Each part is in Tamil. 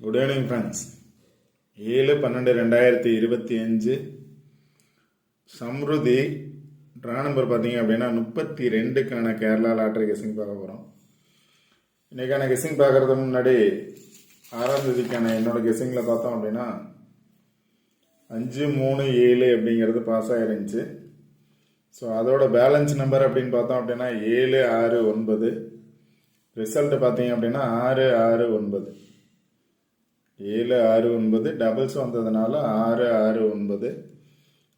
குட் ஈவினிங் ஃப்ரெண்ட்ஸ் ஏழு பன்னெண்டு ரெண்டாயிரத்தி இருபத்தி அஞ்சு சம்ருதி ட்ரா நம்பர் பார்த்தீங்க அப்படின்னா முப்பத்தி ரெண்டுக்கான கேரளா லாட்ரி கெஸிங் பார்க்க போகிறோம் இன்றைக்கான கெஸிங் பார்க்குறதுக்கு முன்னாடி ஆறாம் தேதிக்கான என்னோட கெஸிங்கில் பார்த்தோம் அப்படின்னா அஞ்சு மூணு ஏழு அப்படிங்கிறது பாஸ் ஆகிருந்துச்சு ஸோ அதோட பேலன்ஸ் நம்பர் அப்படின்னு பார்த்தோம் அப்படின்னா ஏழு ஆறு ஒன்பது. ரிசல்ட் பார்த்தீங்க அப்படின்னா ஆறு ஆறு ஒன்பது. ஏழு ஆறு ஒன்பது. டபுள்ஸ் வந்ததுனால ஆறு ஆறு ஒன்பது.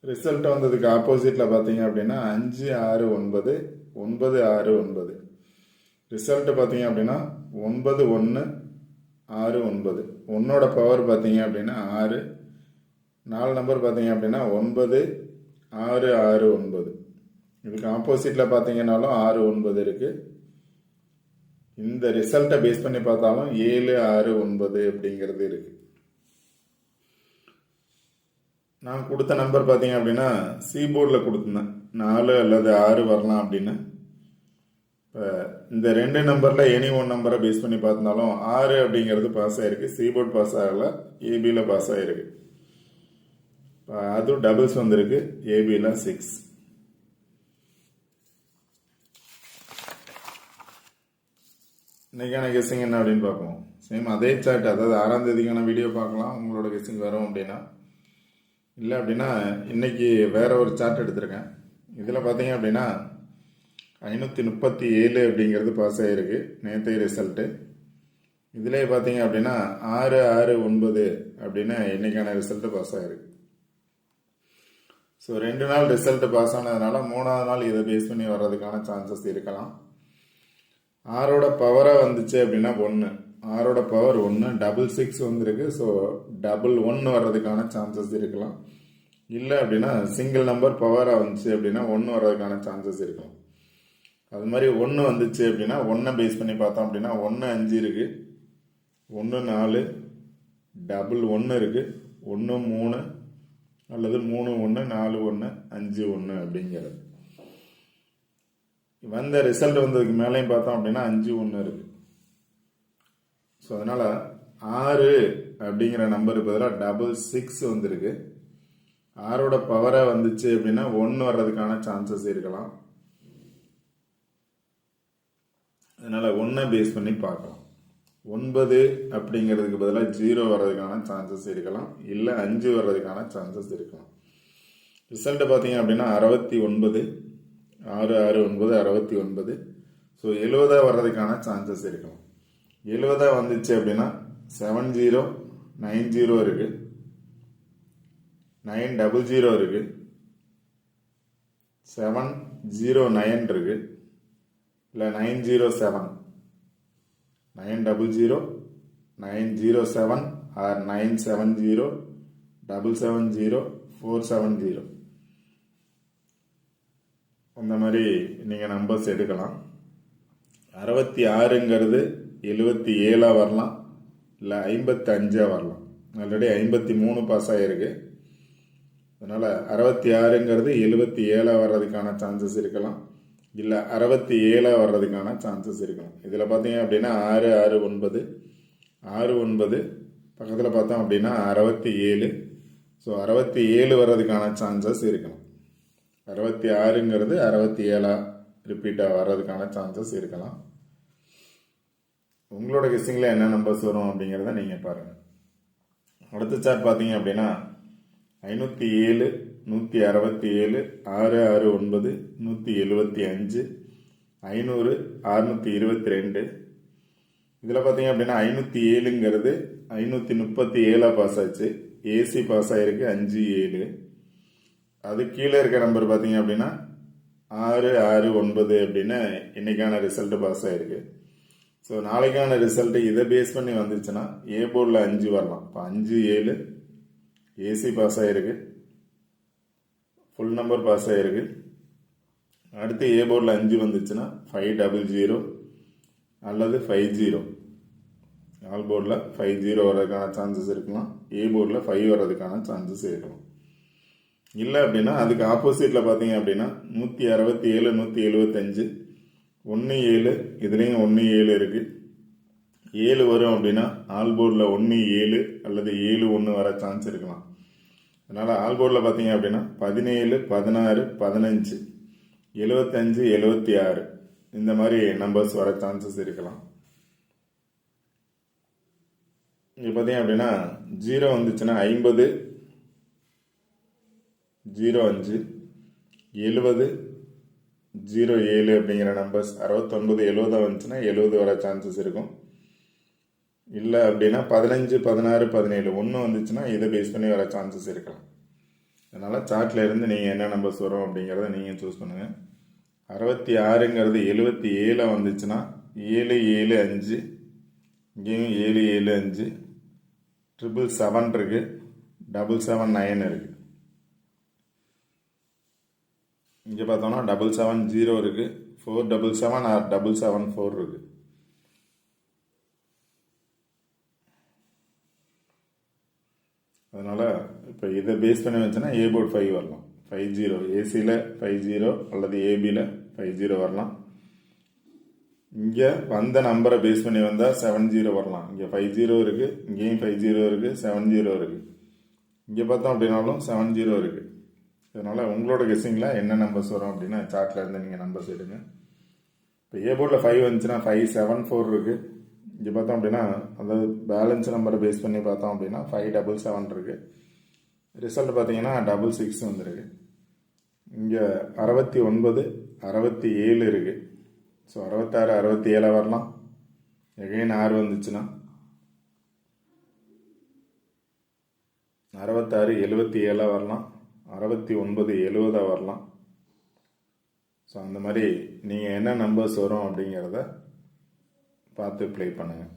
ரிசல்ட் வந்ததுக்கு ஆப்போசிட்டில் பார்த்தீங்க அப்படின்னா அஞ்சு ஆறு ஒன்பது. ஒன்பது ஆறு ஒன்பது. ரிசல்ட் பார்த்தீங்க அப்படின்னா ஒன்பது ஒன்று ஆறு ஒன்பது. ஒன்னோட பவர் பார்த்தீங்க அப்படின்னா ஆறு. நாலு நம்பர் பார்த்தீங்க அப்படின்னா ஒன்பது ஆறு ஆறு ஒன்பது. இதுக்கு ஆப்போசிட்டில் பார்த்தீங்கன்னாலும் ஆறு ஒன்பது இருக்குது இந்த ரிசல்ட்டை பேஸ் பண்ணி பார்த்தாலும் ஏழு ஆறு ஒன்பது அப்படிங்கிறது இருக்கு. நான் கொடுத்த நம்பர் பார்த்தீங்க அப்படின்னா சீபோர்டில் கொடுத்துருந்தேன். நாலு அல்லது ஆறு வரலாம் அப்படின்னு. இப்போ இந்த ரெண்டு நம்பரில் எனி ஒன் நம்பரை பேஸ் பண்ணி பார்த்தாலும் ஆறு அப்படிங்கிறது பாஸ் ஆகிருக்கு சீபோர்ட் பாஸ் ஆகல. ஏபியில் பாஸ் ஆகிருக்கு இப்போ அதுவும் டபுள்ஸ் வந்திருக்கு. ஏபியில் சிக்ஸ் இன்னைக்கான கெஸ்ஸிங் என்ன அப்படின்னு பார்ப்போம். சேம் அதே சார்ட் அதாவது ஆறாம் தேதிக்கான வீடியோ பார்க்கலாம். உங்களோட கெஸ்ஸிங் வரும் அப்படின்னா. இல்லை அப்படின்னா இன்னைக்கு வேற ஒரு சார்ட் எடுத்திருக்கேன். இதில் பார்த்தீங்க அப்படின்னா ஐநூற்றி முப்பத்தி ஏழு அப்படிங்கிறது பாஸ் ஆகிருக்கு நேற்றைய ரிசல்ட்டு இதிலே பார்த்தீங்க அப்படின்னா ஆறு ஆறு ஒன்பது அப்படின்னு இன்னைக்கான ரிசல்ட்டு பாஸ் ஆகிருக்கு ஸோ ரெண்டு நாள் ரிசல்ட்டு பாஸ் ஆனதுனால மூணாவது நாள் இதை பேஸ் பண்ணி வர்றதுக்கான சான்சஸ் இருக்கலாம். ஆரோட பவராக வந்துச்சு அப்படின்னா ஒன்று ஆரோட பவர் ஒன்று டபுள் சிக்ஸ் வந்திருக்கு. ஸோ டபுள் ஒன்று வர்றதுக்கான சான்சஸ் இருக்கலாம். இல்லை அப்படின்னா சிங்கிள் நம்பர் பவராக வந்துச்சு அப்படின்னா ஒன்று வர்றதுக்கான சான்சஸ் இருக்கலாம். அது மாதிரி ஒன்று வந்துச்சு அப்படின்னா ஒன்றை பேஸ் பண்ணி பார்த்தோம் அப்படின்னா ஒன்று அஞ்சு இருக்குது ஒன்று நாலு டபுள் ஒன்று இருக்குது ஒன்று மூணு அல்லது மூணு ஒன்று நாலு ஒன்று அஞ்சு ஒன்று அப்படிங்கிறது. வந்த ரிசல்ட் வந்ததுக்கு மேலேயும் பார்த்தோம் அப்படின்னா அஞ்சு ஒன்று இருக்குது ஸோ அதனால் ஆறு அப்படிங்கிற நம்பருக்கு பதிலாக டபுள் சிக்ஸ் வந்திருக்கு. ஆறோட பவராக வந்துச்சு அப்படின்னா ஒன்று வர்றதுக்கான சான்சஸ் இருக்கலாம். அதனால் ஒன்றை பேஸ் பண்ணி பார்க்கலாம். ஒன்பது அப்படிங்கிறதுக்கு பதிலாக ஜீரோ வர்றதுக்கான சான்சஸ் இருக்கலாம். இல்லை அஞ்சு வர்றதுக்கான சான்சஸ் இருக்கலாம். ரிசல்ட்டு பார்த்தீங்க அப்படின்னா அறுபத்தி ஒன்பது. ஆறு ஆறு ஒன்பது அறுபத்தி ஒன்பது ஸோ எழுபதாக வர்றதுக்கான சான்சஸ் இருக்கலாம் எழுபதாக வந்துச்சு அப்படின்னா செவன் ஜீரோ நைன் ஜீரோ இருக்குது நைன் டபுள் ஜீரோ இருக்குது செவன் ஜீரோ நைன் இருக்குது இல்லை nine zero seven nine double zero nine zero seven or nine seven zero double seven zero four seven zero அந்த மாதிரி நீங்கள் நம்பர்ஸ் எடுக்கலாம். அறுபத்தி ஆறுங்கிறது எழுபத்தி ஏழாக வரலாம். இல்லை ஐம்பத்தி அஞ்சாக வரலாம். ஆல்ரெடி ஐம்பத்தி மூணு பாஸ் ஆகிருக்கு அதனால் அறுபத்தி ஆறுங்கிறது எழுபத்தி ஏழாக வர்றதுக்கான சான்சஸ் இருக்கலாம். இல்லை அறுபத்தி ஏழாக வர்றதுக்கான சான்சஸ் இருக்கலாம். இதில் பார்த்தீங்க அப்படின்னா ஆறு ஆறு ஒன்பது. ஆறு ஒன்பது. பக்கத்தில் பார்த்தோம் அப்படின்னா அறுபத்தி ஏழு. ஸோ அறுபத்தி ஏழு வர்றதுக்கான சான்சஸ் இருக்கலாம். அறுபத்தி ஆறுங்கிறது அறுபத்தி ஏழா ரிப்பீட்டாக வர்றதுக்கான சான்சஸ் இருக்கலாம். உங்களோட கெஸ்டிங்கில் என்ன நம்பர்ஸ் வரும் அப்படிங்கிறத நீங்கள் பாருங்கள் அடுத்த சார்ட் பார்த்தீங்க அப்படின்னா ஐநூற்றி ஏழு நூற்றி அறுபத்தி ஏழு ஆறு ஆறு ஒன்பது நூற்றி எழுபத்தி அஞ்சு ஐநூறு அறுநூற்றி இருபத்தி ரெண்டு. இதில் பார்த்தீங்க அப்படின்னா ஐநூற்றி ஏழுங்கிறது ஐநூற்றி முப்பத்தி ஏழாக பாஸ் ஆச்சு. ஏசி பாஸ் ஆகிருக்கு அஞ்சு ஏழு. அது கீழே இருக்க நம்பர் பார்த்தீங்க அப்படின்னா ஆறு ஆறு ஒன்பது அப்படின்னு இன்னைக்கான ரிசல்ட்டு பாஸ் ஆகிருக்கு ஸோ நாளைக்கான ரிசல்ட்டு இதை பேஸ் பண்ணி வந்துச்சுன்னா ஏ போர்டில் அஞ்சு வரலாம். இப்போ அஞ்சு ஏழு ஏசி பாஸ் ஆகிருக்கு ஃபுல் நம்பர் பாஸ் ஆகிருக்கு அடுத்து ஏ போர்டில் அஞ்சு வந்துச்சுன்னா ஃபைவ் டபுள் ஜீரோ அல்லது ஃபைவ் ஜீரோ ஆல் போர்டில் ஃபைவ் ஜீரோ வர்றதுக்கான சான்சஸ் இருக்கலாம். ஏ போர்டில் ஃபைவ் வர்றதுக்கான சான்சஸ் இருக்கலாம். இல்லை அப்படின்னா அதுக்கு ஆப்போசிட்டில் பார்த்தீங்க அப்படின்னா நூற்றி அறுபத்தி ஏழு நூற்றி எழுபத்தஞ்சு ஒன்று ஏழு இதுலேயும் ஒன்று ஏழு இருக்குது ஏழு வரும் அப்படின்னா ஆல்போர்டில் ஒன்று ஏழு அல்லது ஏழு ஒன்று வர சான்ஸ் இருக்கலாம். அதனால் ஆல்போர்டில் பார்த்தீங்க அப்படின்னா பதினேழு பதினாறு பதினஞ்சு எழுபத்தஞ்சு எழுபத்தி ஆறு இந்த மாதிரி நம்பர்ஸ் வர சான்சஸ் இருக்கலாம். இங்கே பார்த்தீங்க அப்படின்னா ஜீரோ வந்துச்சுன்னா ஐம்பது ஜீரோ அஞ்சு எழுபது ஜீரோ ஏழு அப்படிங்கிற நம்பர்ஸ் அறுபத்தொன்பது எழுபதாக வந்துச்சுன்னா எழுபது வர சான்சஸ் இருக்கும். இல்லை அப்படின்னா பதினஞ்சு பதினாறு பதினேழு. ஒன்று வந்துச்சுன்னா இதை பேஸ் பண்ணி வர சான்சஸ் இருக்கலாம். அதனால் சார்ட்டில் இருந்து நீங்கள் என்ன நம்பர்ஸ் வரும் அப்படிங்கிறத நீங்கள் சூஸ் பண்ணுங்கள் அறுபத்தி ஆறுங்கிறது எழுபத்தி ஏழை வந்துச்சுன்னா ஏழு ஏழு அஞ்சு. இங்கேயும் ஏழு ஏழு அஞ்சு. ட்ரிபிள் செவன் இருக்குது டபுள் செவன் நைன் இருக்குது இங்கே பார்த்தோம்னா டபுள் செவன் ஜீரோ இருக்குது four double seven or double seven four இருக்குது அதனால் இப்போ இதை பேஸ் பண்ணி வச்சுன்னா ஏ போர்ட் ஃபைவ் வரலாம். ஃபைவ் ஜீரோ ஏசியில் ஃபைவ் ஜீரோ அல்லது ஏபியில் ஃபைவ் ஜீரோ வரலாம். இங்கே வந்த நம்பரை பேஸ் பண்ணி வந்தால் செவன் ஜீரோ வரலாம். இங்கே ஃபைவ் ஜீரோ இருக்குது இங்கேயும் ஃபைவ் ஜீரோ இருக்குது செவன் ஜீரோ இருக்குது இங்கே பார்த்தோம் அப்படின்னாலும் செவன் ஜீரோ இருக்குது அதனால் உங்களோட கெஸ்ஸிங்கில் என்ன நம்பர்ஸ் வரும் அப்படின்னா சார்ட்டில் இருந்து நீங்கள் நம்பர்ஸ் எடுங்க. இப்போ ஏ போர்டில் ஃபைவ் வந்துச்சுன்னா ஃபைவ் செவன் ஃபோர் இருக்குது இங்கே பார்த்தோம் அப்படின்னா அதாவது பேலன்ஸ் நம்பரை பேஸ் பண்ணி பார்த்தோம் அப்படின்னா ஃபைவ் டபுள் செவன் இருக்குது ரிசல்ட் பார்த்தீங்கன்னா டபுள் சிக்ஸ் வந்துருக்கு. இங்கே அறுபத்தி ஒன்பது அறுபத்தி ஏழு இருக்குது ஸோ அறுபத்தாறு அறுபத்தி ஏழை வரலாம். எகைன் ஆறு வந்துச்சுன்னா. அறுபத்தாறு எழுபத்தி ஏழாக வரலாம். அறுபத்தி ஒன்பது எழுபதாக வரலாம். ஸோ அந்த மாதிரி நீங்கள் என்ன நம்பர்ஸ் வரும் அப்படிங்கிறத பார்த்து ப்ளே பண்ணுங்கள்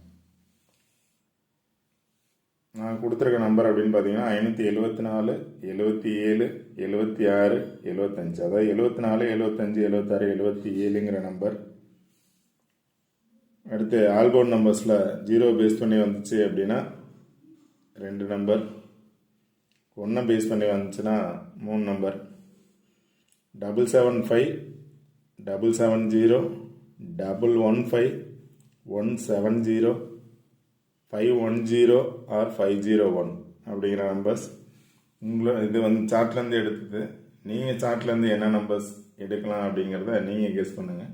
நான் கொடுத்துருக்க நம்பர் அப்படின்னு பார்த்தீங்கன்னா ஐநூற்றி எழுபத்தி நாலு எழுபத்தி ஏழு எழுபத்தி ஆறு எழுபத்தஞ்சு. அதாவது எழுபத்தி நாலு எழுபத்தஞ்சு எழுபத்தாறு எழுபத்தி ஏழுங்கிற நம்பர் அடுத்து ஆல்பவுண்ட் நம்பர்ஸில் ஜீரோ பேஸ் பண்ணி வந்துச்சு அப்படின்னா ரெண்டு நம்பர் ஒன்றை பேஸ் பண்ணி வந்துச்சுன்னா மூணு number double seven five double seven zero double one five one seven zero five one zero or five zero one அப்படிங்கிற நம்பர்ஸ் உங்களை இது வந்து சார்ட்லேருந்து எடுத்தது. நீங்கள் சார்ட்லேருந்து என்ன நம்பர்ஸ் எடுக்கலாம் அப்படிங்கிறத நீங்கள் கெஸ் பண்ணுங்கள்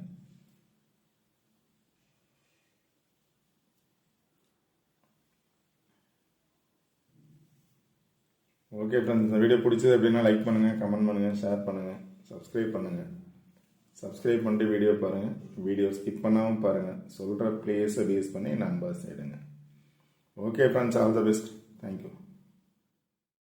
ஓகே ஃப்ரெண்ட்ஸ் இந்த வீடியோ பிடிச்சது அப்படின்னா லைக் பண்ணுங்கள் கமெண்ட் பண்ணுங்கள் ஷேர் பண்ணுங்கள் சப்ஸ்கிரைப் பண்ணுங்கள் சப்ஸ்கிரைப் பண்ணிட்டு வீடியோ பாருங்கள் வீடியோ ஸ்கிப் பண்ணாமல் பாருங்கள் சொல்கிற பிளேஸை பேஸ் பண்ணி நம்பர்ஸ் எடுங்க okay friends all the best